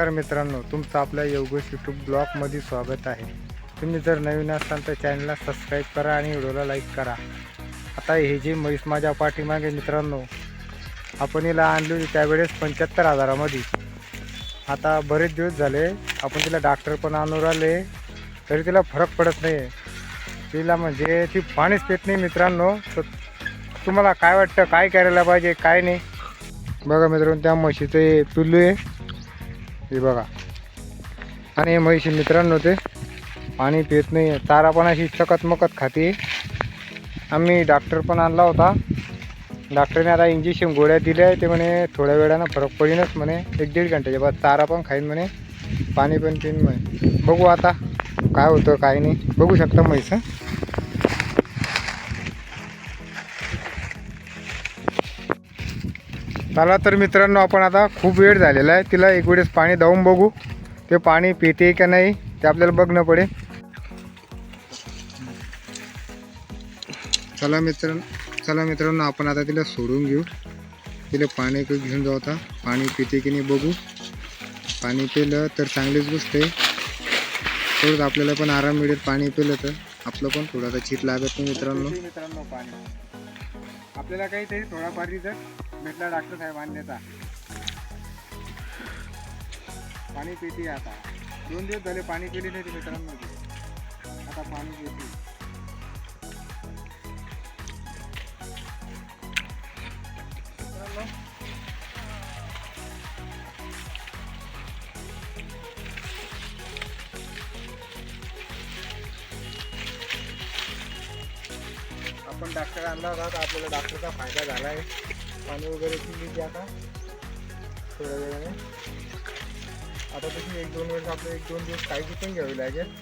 नमस्कार मित्रांनो तुमचं आपल्या योगेश यूट्यूब ब्लॉगमध्ये स्वागत आहे. तुम्ही जर नवीन असाल तर चॅनलला सबस्क्राईब करा आणि व्हिडिओला लाईक करा. आता हे जी म्हैस माझ्या पाठीमागे मित्रांनो आपण हिला आणली होती त्यावेळेस पंच्याहत्तर हजारामध्ये. आता बरेच दिवस झाले आपण तिला डॉक्टर पण आणून राहिले तरी तिला फरक पडत नाही तिला म्हणजे ती पाणीच पेत नाही मित्रांनो तर तुम्हाला काय वाटतं काय करायला पाहिजे काय नाही? बघा मित्रांनो त्या म्हशीचं पिल्लू आहे. हे बघा. आणि म्हैशी म्हशी मित्रांनो ते पाणी पित नाही. चारा पण अशी चकतमकत खाते. आम्ही डॉक्टर पण आणला होता. डॉक्टरने आता इंजेक्शन गोळ्या दिल्या ते म्हणे थोड्या वेळानं फरक पडीनच म्हणे. एक दीड घंट्याच्या बाद चारा पण खाईन म्हणे. पाणी पण पिईन म्हणे. बघू आता काय होतं काय नाही. बघू शकता म्हैस चला तर मित्रांनो आपण आता खूप वेळ झालेला आहे. तिला एक वेळेस पाणी धावून बघू. ते पाणी पिते का नाही ते आपल्याला बघणं पडेल. चला मित्र चला मित्रांनो आपण आता तिला सोडून घेऊ. तिला पाणी घेऊन जाऊ आता. पाणी पिते की नाही बघू. पाणी पिलं तर चांगलीच गोष्ट आहे. थोडं आपल्याला पण आराम मिळेल पाणी पिलं तर. आपलं पण थोडासा चीट लागत नाही मित्रांनो. मित्रांनो पाणी. आपल्याला काहीतरी थोडाफार रिझल्ट भेटला डॉक्टर साहेब आणण्याचा पाणी पिते आता. दोन दिवस झाले पाणी पिले नाही मित्रांनो. आता पाणी पिते. आपण डॉक्टर आणला होता आपल्याला डॉक्टरचा फायदा झाला आहे पाणी वगैरे पिली आता. थोड्या वेळाने. आता तशी एक दोन वेळेस आपलं एक दोन दिवस काळजी पण घ्यावी लागेल.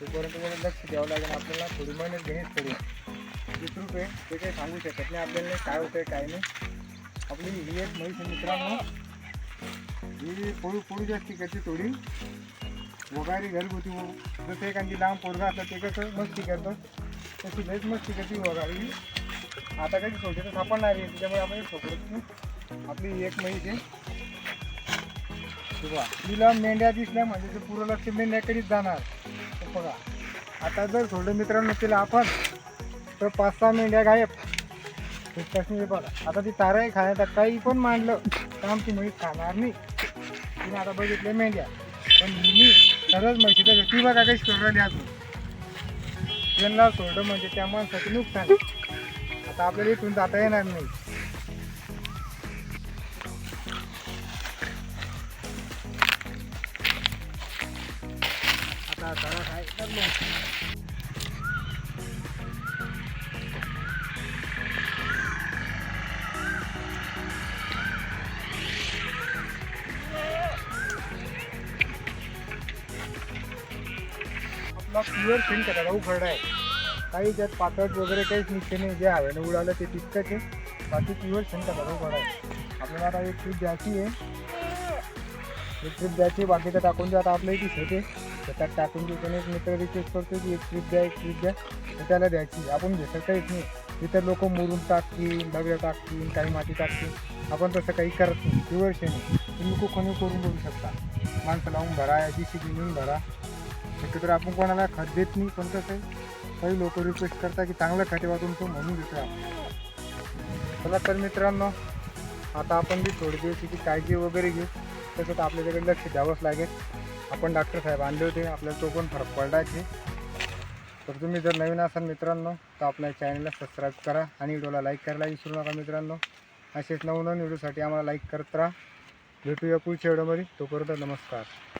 तोपर्यंत मला लक्ष द्यावं लागेल आपल्याला. थोडी मेहनत घेणेच पडेल वीस रुपये ते काही सांगू शकत नाही. आपल्याला काय होतंय काय नाही. आपली ही एक म्हैस मित्रांनो. ही पोळू पोळू जास्ती करते थोडी. वगारी घरगुती जसं एखादी लांब पोरगा असतात ते कसं मस्ती करतात. तशी लयच मस्ती करते वगारी. आता काही छोटे तर सापडणार आहे त्याच्यामुळे आपण सोपडत आपली एक म्हैस आहे. तिला मेंढ्या दिसल्या म्हणजे ते पुरं लक्ष मेंढ्याकडेच जाणार. बघा आता जर सोडलं मित्रांनो तिला आपण तर पाच सहा मेंढ्या गायब. कश्मीर बघा आता ती ताराही खाण्यात काही पण मांडलं तर आमची म्हैस खाणार नाही. तिने आता बघितले मेंढ्या. पण मी सरळ म्हशीचं ती बघा काही सोडली अजून. त्यांना सोडलं म्हणजे त्या माणसाचं नुकसान. आता आपल्याला इथून जाता येणार नाही. आता तारा काय करलो आपला प्युअर शेण कटाला उघड आहे. काही त्यात पातळ वगैरे काहीच निश्चय नाही. जे हवेनं उडालं ते तितकंच आहे. बाकी प्युअर शंका बरोबर आहे. आपल्याला आता एक ट्रीप द्यायची आहे. एक ट्रीप द्यायची बाकीचं टाकून द्या. आता आपल्या इथे होते त्याच्यात टाकून देऊ एक मित्र रिक्वेस्ट करतो की एक ट्रीप द्या एक ट्रीप द्या. तर त्याला द्यायची आपण घेतलं काहीच नाही. इतर लोक मुरून टाकतील दगडं टाकतील काही माती टाकतील. आपण तसं काही करत नाही. प्युअर शेण तुम्ही कोणी करून बघू शकता. माणसं लावून भरा जी सी घेऊन भरा. शक्यतो आपण कोणाला खत देत नाही पण कसं आहे काही लोक रिक्वेस्ट करता की चांगलं खाते वाटून तो म्हणून देतो चला तर मित्रांनो आता आपण जी थोडी दिवस काळजी वगैरे घेऊ. तसं तर आपल्याकडे लक्ष द्यावंच लागेल. आपण डॉक्टर साहेब आणले होते आपल्याला तो पण फरक पडायचे तर तुम्ही जर नवीन असाल मित्रांनो तर आपल्या चॅनलला सबस्क्राईब करा आणि व्हिडिओला लाईक करायला विसरू नका मित्रांनो. असेच नवनवीन व्हिडिओसाठी आम्हाला लाईक करत राहा. भेटूया पुढच्या व्हिडिओमध्ये. तोपर्यंत नमस्कार.